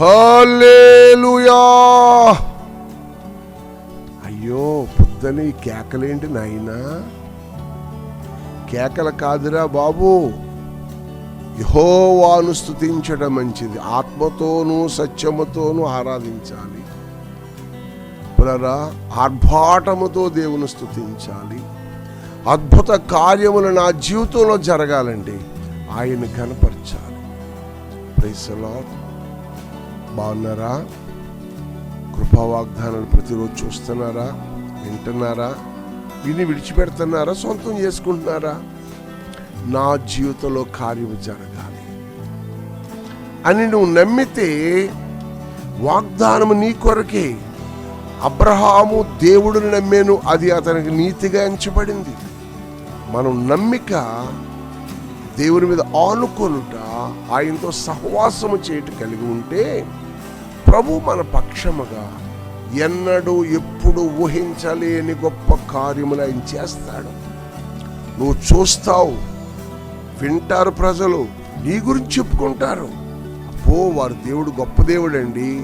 హల్లెలూయా. అయ్యో పొద్దని కేకలేంటి నాయనా? కేకల కాదురా బాబు. యహోవాను స్తుతించడం మంచిది. ఆత్మతోనూ సత్యముతోనూ ఆరాధించాలి. పునరా ఆర్భాటముతో దేవుని స్థుతించాలి అద్భుత కార్యములు నా జీవితంలో జరగాలండి ఆయన కనపరచాలి ప్రైసలా బాగున్నారా? కృపా వాగ్దానాలు ప్రతిరోజు చూస్తున్నారా? వింటున్నారా? విని విడిచిపెడుతున్నారా? సొంతం చేసుకుంటున్నారా? నా జీవితంలో కార్యము జరగాలి. అని నువ్వు నమ్మితే వాగ్దానము నీ కొరకే. అబ్రహాము దేవుడిని నమ్మేను అది అతనికి నీతిగా ఎంచబడింది. మనం నమ్మిక దేవుని మీద ఆనుకొనుట ఆయనతో సహవాసము చేయట కలిగి ఉంటే ప్రభు మన పక్షముగా ఎన్నడూ ఎప్పుడు ఊహించలేని గొప్ప కార్యములు ఆయన చేస్తాడు. నువ్వు చూస్తావు వింటారు ప్రజలు నీ గురించి చెప్పుకుంటారు. అబ్బో వారు దేవుడు గొప్ప దేవుడండి.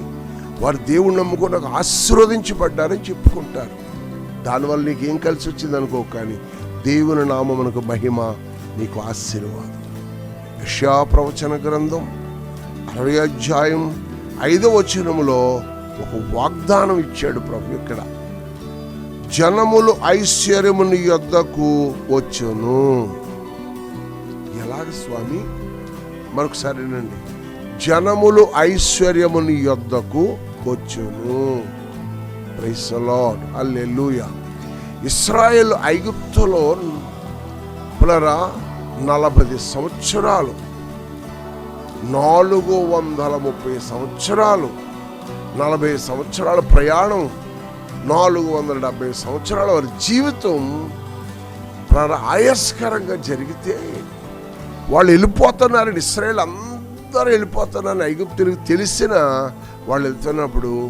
వారు దేవుడు నమ్ముకుని నాకు ఆశీర్వదించబడ్డారని చెప్పుకుంటారు. దానివల్ల నీకు ఏం కలిసి వచ్చింది అనుకో కానీ దేవుని నామమునకు మహిమ నీకు ఆశీర్వాదం. యశా ప్రవచన గ్రంథం అరవై అధ్యాయం ఐదవ వచనములో ఒక వాగ్దానం ఇచ్చాడు ప్రభు ఇక్కడ. జనములు ఐశ్వర్యముని యొద్దకు వచ్చును. ఎలాగ స్వామి? మరొకసారినండి జనములు ఐశ్వర్యముని యొద్దకు వచ్చును. ప్రైసలాడ్ అల్లెలుయ ఇస్రాయేల్ ఐగుప్తులో పులరా నలభై సంవత్సరాలు నాలుగు వందల ముప్పై సంవత్సరాలు నలభై సంవత్సరాల ప్రయాణం నాలుగు వందల డెబ్బై సంవత్సరాల వారి జీవితం ప్రాణ ఆయస్కరంగా జరిగితే వాళ్ళు వెళ్ళిపోతున్నారని ఇస్రాయేల్ అందరూ వెళ్ళిపోతున్నారని ఐగుప్తులకు తెలిసిన వాళ్ళు వెళ్తున్నప్పుడు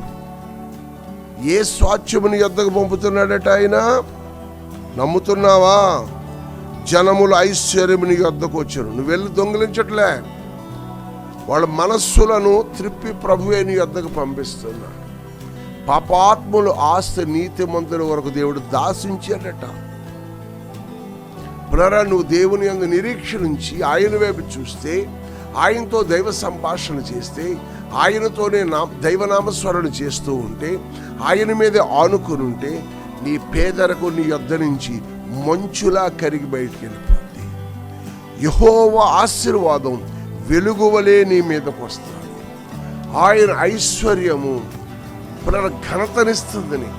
ఏ స్వాచ్యముని యొద్దకు పంపుతున్నాడట ఆయన? నమ్ముతున్నావా? జనములు ఐశ్వర్యముని యొద్దకు వచ్చారు. నువ్వు వెళ్ళి దొంగిలించట్లే. వాళ్ళ మనస్సులను త్రిప్పి ప్రభువే నీ యొద్దకు పంపిస్తున్నాడు పాపాత్ములు ఆస్తి నీతిమంతుల వరకు దేవుడు దాసించాడట పునరా నువ్వు దేవుని యందు నిరీక్షణించి ఆయన వైపు చూస్తే ఆయనతో దైవ సంభాషణ చేస్తే ఆయనతోనే నా దైవనామస్మరణ చేస్తూ ఉంటే ఆయన మీదే ఆనుకుని ఉంటే నీ పేదరకు నీ యొద్ద నుంచి మంచులా కరిగి బయటికి వెళ్ళిపోద్ది. యహోవ ఆశీర్వాదం వెలుగువలే నీ మీదకు వస్తుంది ఆయన ఐశ్వర్యము పునర్ ఘనతనిస్తుందని.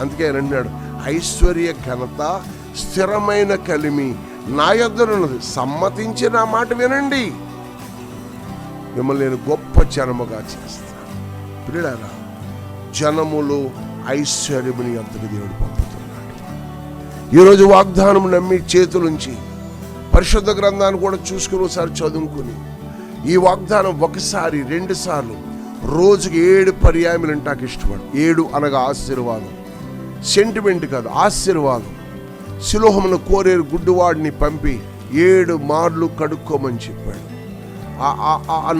అందుకే ఆయన అన్నాడు ఐశ్వర్య ఘనత స్థిరమైన కలిమి నా యొద్దనున్నది సమ్మతించి నా మాట వినండి. మిమ్మల్ని నేను గొప్ప జనముగా చేస్తాను. పిల్లరా జనములు ఐశ్వర్యముని యొద్దకు దేవుడు పంపుతున్నాడు. ఈరోజు వాగ్దానం నమ్మి చేతులుంచి పరిశుద్ధ గ్రంథాన్ని కూడా చూసుకుని ఒకసారి చదువుకుని ఈ వాగ్దానం ఒకసారి రెండు సార్లు. రోజుకి ఏడు పర్యాయములు నాకు ఇష్టపడు. ఏడు అనగా ఆశీర్వాదం. సెంటిమెంట్ కాదు ఆశీర్వాదం. శిలోహమును కోరేరు గుడ్డువాడిని పంపి ఏడు మార్లు కడుక్కోమని చెప్పాడు. ఆ- ఆ-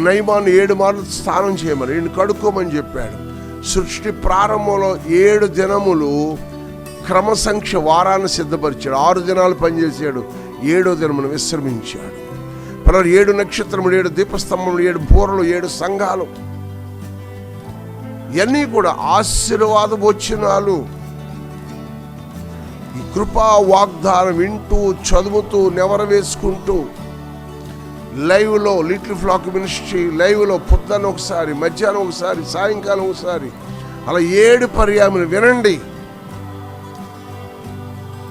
ఏడు మార్లు స్నానం చేయమని ఈయన కడుక్కోమని చెప్పాడు. సృష్టి ప్రారంభంలో ఏడు దినములు క్రమసంఖ్య వారాన్ని సిద్ధపరిచాడు. ఆరు దినాలు పనిచేసాడు ఏడో దినమును విశ్రమించాడు. పలారు ఏడు నక్షత్రములు ఏడు దీపస్తంభములు ఏడు బూరలు ఏడు సంఘాలు. ఇవన్నీ కూడా ఆశీర్వాద భోజనాలు ఈ కృపా వాగ్దానం వింటూ చదువుతూ నెవర వేసుకుంటూ లైవ్లో లిటిల్ ఫ్లాక్ మినిస్ట్రీ లైవ్లో పొద్దున్న ఒకసారి మధ్యాహ్నం ఒకసారి సాయంకాలం ఒకసారి అలా ఏడు పర్యాములు వినండి.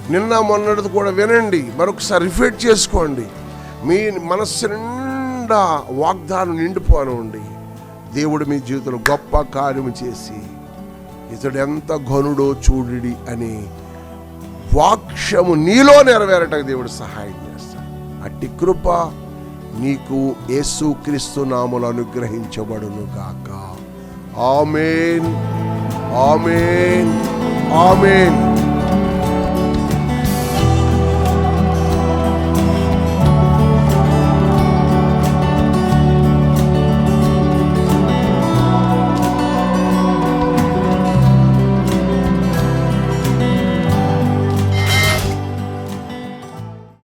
నిన్న మొన్నటిది కూడా వినండి. మరొకసారి రిఫీట్ చేసుకోండి. మీ మనస్సు నిండా వాగ్దానం నిండిపోనండి దేవుడు మీ జీవితంలో గొప్ప కార్యము చేసి ఇతడు ఎంత ఘనుడో చూడుడి అని వాక్యము నీలో నెరవేరటకు దేవుడు సహాయం చేస్తాడు. అట్టి కృప నీకు యేసుక్రీస్తు నామలు అనుగ్రహించబడును గాక. ఆమెన్. ఆమెన్. ఆమెన్.